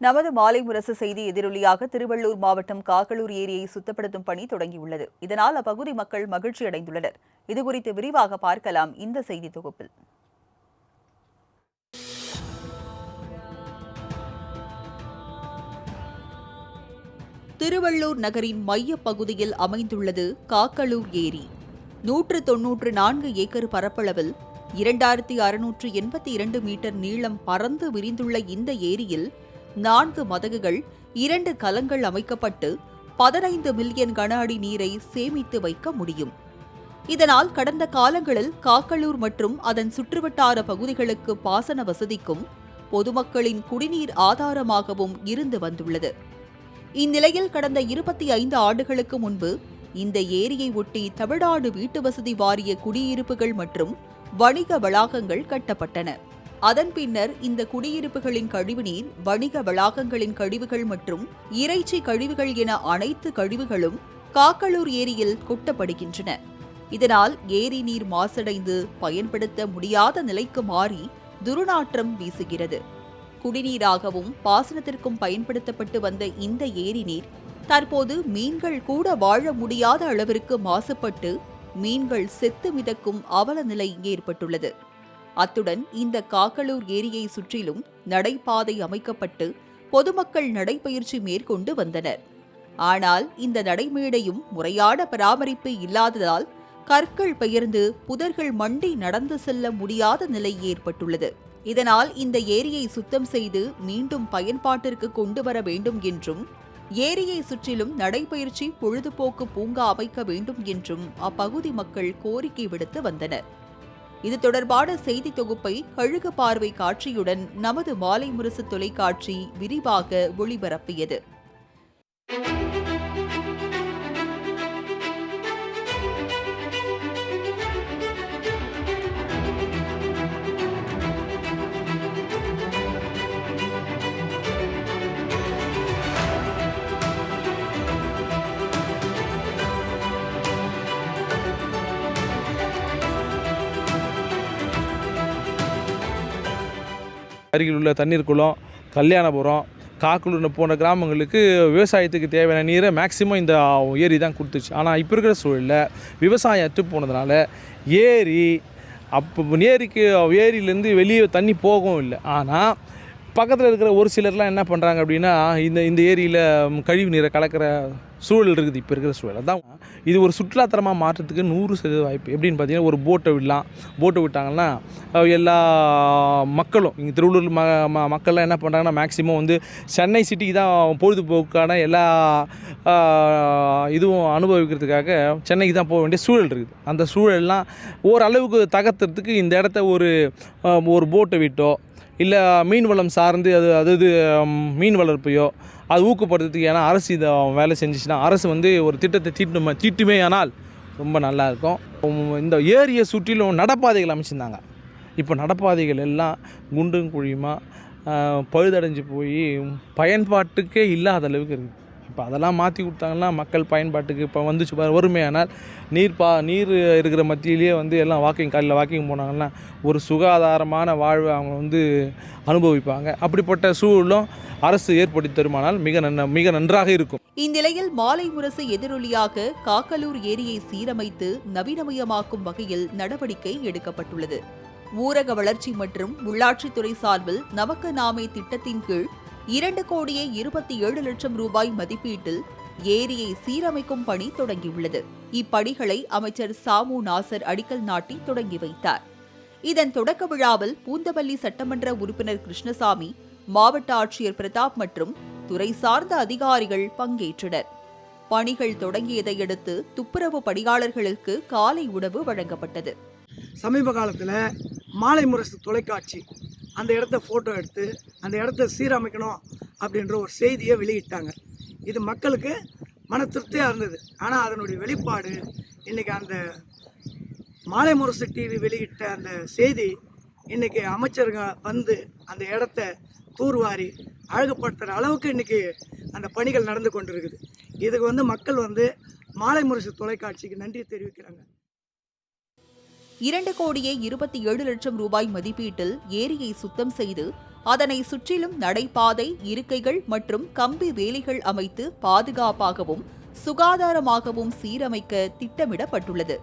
நமது மாலை முரசு செய்தி எதிரொலியாக திருவள்ளூர் மாவட்டம் காக்கலூர் ஏரியை சுத்தப்படுத்தும் பணி தொடங்கியுள்ளது. இதனால் அப்பகுதி மக்கள் மகிழ்ச்சி அடைந்துள்ளனர். இதுகுறித்து விரிவாக பார்க்கலாம் இந்த செய்தி தொகுப்பில். திருவள்ளூர் நகரின் மையப் பகுதியில் அமைந்துள்ளது காக்கலூர் ஏரி. நூற்று தொன்னூற்று நான்கு ஏக்கர் பரப்பளவில் இரண்டாயிரத்தி அறுநூற்று எண்பத்தி இரண்டு மீட்டர் நீளம் பறந்து விரிந்துள்ள இந்த ஏரியில் நான்கு மதகுகள் இரண்டு கலங்கள் அமைக்கப்பட்டு பதினைந்து மில்லியன் கன அடி நீரை சேமித்து வைக்க முடியும். இதனால் கடந்த காலங்களில் காக்கலூர் மற்றும் அதன் சுற்றுவட்டார பகுதிகளுக்கு பாசன வசதிக்கும் பொதுமக்களின் குடிநீர் ஆதாரமாகவும் இருந்து வந்துள்ளது. இந்நிலையில் கடந்த இருபத்தி ஐந்து ஆண்டுகளுக்கு முன்பு இந்த ஏரியை ஒட்டி தமிழ்நாடு வீட்டு வசதி வாரிய குடியிருப்புகள் மற்றும் வணிக வளாகங்கள் கட்டப்பட்டன. அதன் பின்னர் இந்த குடியிருப்புகளின் கழிவுநீர் வணிக வளாகங்களின் கழிவுகள் மற்றும் இறைச்சி கழிவுகள் என அனைத்து கழிவுகளும் காக்களூர் ஏரியில் கொட்டப்படுகின்றன. இதனால் ஏரி நீர் மாசடைந்து பயன்படுத்த முடியாத நிலைக்கு மாறி துர்நாற்றம் வீசுகிறது. குடிநீராகவும் பாசனத்திற்கும் பயன்படுத்தப்பட்டு வந்த இந்த ஏரி நீர் தற்போது மீன்கள் கூட வாழ முடியாத அளவிற்கு மாசுபட்டு மீன்கள் செத்து மிதக்கும் அவல நிலை ஏற்பட்டுள்ளது. அத்துடன் இந்த காக்கலூர் ஏரியை சுற்றிலும் நடைபாதை அமைக்கப்பட்டு பொதுமக்கள் நடைபயிற்சி மேற்கொண்டு வந்தனர். ஆனால் இந்த நடைமேடையும் முறையான பராமரிப்பு இல்லாததால் கற்கள் பெயர்ந்து புதர்கள் மண்டி நடந்து செல்ல முடியாத நிலை ஏற்பட்டுள்ளது. இதனால் இந்த ஏரியை சுத்தம் செய்து மீண்டும் பயன்பாட்டிற்கு கொண்டு வர வேண்டும் என்றும் ஏரியை சுற்றிலும் நடைபயிற்சி பொழுதுபோக்கு பூங்கா அமைக்க வேண்டும் என்றும் அப்பகுதி மக்கள் கோரிக்கை விடுத்து வந்தனர். இது தொடர்பான செய்தி தொகுப்பை கழுகு பார்வை காட்சியுடன் நமது மாலை முரசு தொலைக்காட்சி விரிவாக ஒளிபரப்பியது. அருகில் உள்ள தண்ணீர் குளம் கல்யாணபுரம் காக்கலூர் போன்ற கிராமங்களுக்கு விவசாயத்துக்கு தேவையான நீரை மேக்சிமம் இந்த ஏரி தான் கொடுத்துச்சு. ஆனால் இப்போ இருக்கிற சூழலில் விவசாயம் அற்று போனதுனால ஏரி அப்போ ஏரிக்கு ஏரியிலேருந்து வெளியே தண்ணி போகவும் இல்லை. ஆனால் பக்கத்தில் இருக்கிற ஒரு சிலர்லாம் என்ன பண்ணுறாங்க அப்படின்னா இந்த இந்த ஏரியில் கழிவு நீரை கலக்கிற சூழல் இருக்குது இப்போ இருக்கிற சூழல். அதான் இது ஒரு சுற்றுலாத்தலமாக மாற்றத்துக்கு நூறு சதவீத வாய்ப்பு. எப்படின்னு பார்த்தீங்கன்னா ஒரு போட்டை விடலாம். போட்டை விட்டாங்கன்னா எல்லா மக்களும் இங்கே திருவள்ளூர் ம ம- மக்கள்லாம் என்ன பண்ணுறாங்கன்னா மேக்ஸிமம் வந்து சென்னை சிட்டிக்கு தான் பொழுதுபோக்கான எல்லா இதுவும் அனுபவிக்கிறதுக்காக சென்னைக்கு தான் போக வேண்டிய சூழல் இருக்குது. அந்த சூழல்லாம் ஓரளவுக்கு தகர்த்துறதுக்கு இந்த இடத்த ஒரு ஒரு போட்டை விட்டோ இல்லை மீன் வளம் சார்ந்து அது அது இது மீன் வளர்ப்பையோ அது ஊக்கப்படுத்துறதுக்கு ஏன்னா அரசு இதை வேலை செஞ்சுச்சுன்னா அரசு வந்து ஒரு திட்டத்தை தீட்டுமே தீட்டுமே ஆனால் ரொம்ப நல்லாயிருக்கும். இந்த ஏரியை சுற்றிலும் நடப்பாதைகள் அமைச்சிருந்தாங்க. இப்போ நடப்பாதைகள் எல்லாம் குண்டும் குழியுமாக பழுதடைஞ்சு போய் பயன்பாட்டுக்கே இல்லாத அளவுக்கு இருக்குது. இப்போ அதெல்லாம் மாற்றி கொடுத்தாங்கன்னா மக்கள் பயன்பாட்டுக்கு இப்போ வந்துச்சு பாரு வறுமையானால் நீர் பா நீர் இருக்கிற மத்தியிலேயே வந்து எல்லாம் வாக்கிங் காலையில் வாக்கிங் போனாங்கன்னா ஒரு சுகாதாரமான வாழ்வை அவங்க வந்து அனுபவிப்பாங்க. அப்படிப்பட்ட சூழலும் அரசு ஏற்படுத்தி தருமானால் மிக நன்ன மிக நன்றாக இருக்கும். இந்நிலையில் மாலை முரசு எதிரொலியாக காக்கலூர் ஏரியை சீரமைத்து நவீனமயமாக்கும் வகையில் நடவடிக்கை எடுக்கப்பட்டுள்ளது. ஊரக வளர்ச்சி மற்றும் உள்ளாட்சித்துறை சார்பில் நமக்கு நாமே திட்டத்தின் கீழ் இரண்டு கோடியே இருபத்தி ஏழு லட்சம் ரூபாய் மதிப்பீட்டில் ஏரியை சீரமைக்கும் பணி தொடங்கியுள்ளது. இப்பணிகளை அமைச்சர் சாமு நாசர் அடிக்கல் நாட்டி தொடங்கி வைத்தார். இதன் தொடக்க விழாவில் பூந்தவல்லி சட்டமன்ற உறுப்பினர் கிருஷ்ணசாமி மாவட்ட ஆட்சியர் பிரதாப் மற்றும் துறை சார்ந்த அதிகாரிகள் பங்கேற்றனர். பணிகள் தொடங்கியதை அடுத்து துப்புரவு பணியாளர்களுக்கு காலை உணவு வழங்கப்பட்டது. சமீப காலத்தில் மாலை முரசு தொலைக்காட்சி அந்த இடத்த ஃபோட்டோ எடுத்து அந்த இடத்த சீரமைக்கணும் அப்படின்ற ஒரு செய்தியை வெளியிட்டாங்க. இது மக்களுக்கு மன திருப்தியாக இருந்தது. ஆனால் அதனுடைய வெளிப்பாடு இன்றைக்கி அந்த மாலை முரசு டிவி வெளியிட்ட அந்த செய்தி இன்றைக்கி அமைச்சருங்க வந்து அந்த இடத்த தூர்வாரி அழகுபடுத்துகிற அளவுக்கு இன்றைக்கி அந்த பணிகள் நடந்து கொண்டிருக்குது. இதுக்கு வந்து மக்கள் வந்து மாலை முரசு தொலைக்காட்சிக்கு நன்றி தெரிவிக்கிறாங்க. இரண்டு கோடியே இருபத்தி ஏழு லட்சம் ரூபாய் மதிப்பீட்டில் ஏரியை சுத்தம் செய்து அதனை சுற்றிலும் நடைபாதை இருக்கைகள் மற்றும் கம்பி வேலிகள் அமைத்து பாதுகாப்பாகவும் சுகாதாரமாகவும் சீரமைக்க திட்டமிடப்பட்டுள்ளது.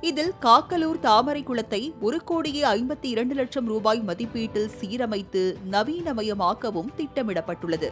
இதில் காக்கலூர் தாமரை குளத்தை ஒரு கோடியே ஐம்பத்தி இரண்டு லட்சம் ரூபாய் மதிப்பீட்டில் சீரமைத்து நவீனமயமாக்கவும் திட்டமிடப்பட்டுள்ளது.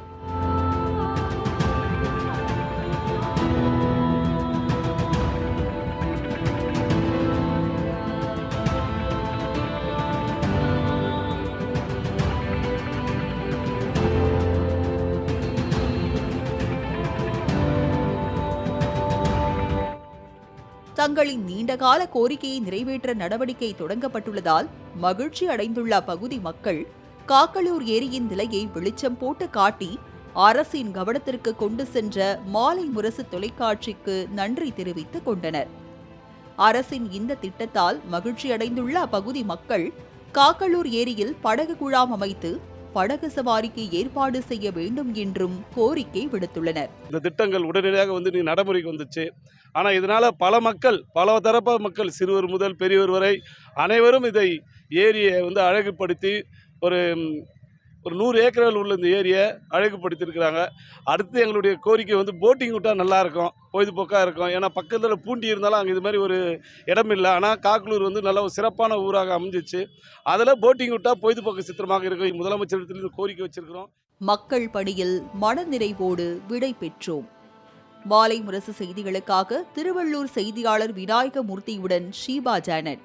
தங்களின் நீண்டகால கோரிக்கையை நிறைவேற்ற நடவடிக்கை தொடங்கப்பட்டுள்ளதால் மகிழ்ச்சி அடைந்துள்ள அப்பகுதி மக்கள் காக்கலூர் ஏரியின் நிலையை வெளிச்சம் போட்டு காட்டி அரசின் கவனத்திற்கு கொண்டு சென்ற மாலை முரசு தொலைக்காட்சிக்கு நன்றி தெரிவித்துக் கொண்டனர். அரசின் இந்த திட்டத்தால் மகிழ்ச்சியடைந்துள்ள அப்பகுதி மக்கள் காக்கலூர் ஏரியில் படகு குழாம் அமைத்து படகு சவாரிக்கு ஏற்பாடு செய்ய வேண்டும் என்றும் கோரிக்கை விடுத்துள்ளனர். இந்த திட்டங்கள் உடனடியாக வந்து நீ நடைமுறைக்கு வந்துச்சு. ஆனால் இதனால் பல மக்கள் பல தரப்பு மக்கள் சிறுவர் முதல் பெரியவர் வரை அனைவரும் இதை ஏரியை வந்து அழகுபடுத்தி ஒரு ஒரு நூறு ஏக்கர்கள் உள்ள இந்த ஏரியை அழகுபடுத்தியிருக்கிறாங்க. அடுத்து எங்களுடைய கோரிக்கை வந்து போட்டிங் விட்டால் நல்லாயிருக்கும் பொழுதுபோக்காக இருக்கும். ஏன்னா பக்கத்தில் பூண்டி இருந்தாலும் அங்கே இது மாதிரி ஒரு இடம் இல்லை. ஆனால் காக்கலூர் வந்து நல்ல ஒரு சிறப்பான ஊராக அமைஞ்சிச்சு. அதில் போட்டிங் விட்டால் பொழுதுபோக்கு சித்திரமாக இருக்கும் முதலமைச்சரிடத்தில் இந்த கோரிக்கை வச்சிருக்கிறோம். மக்கள் பணியில் மனநிறைவோடு விடை பெற்றோம். மாலை முரசு செய்திகளுக்காக திருவள்ளூர் செய்தியாளர் விநாயகமூர்த்தியுடன் ஷீபா ஜானட்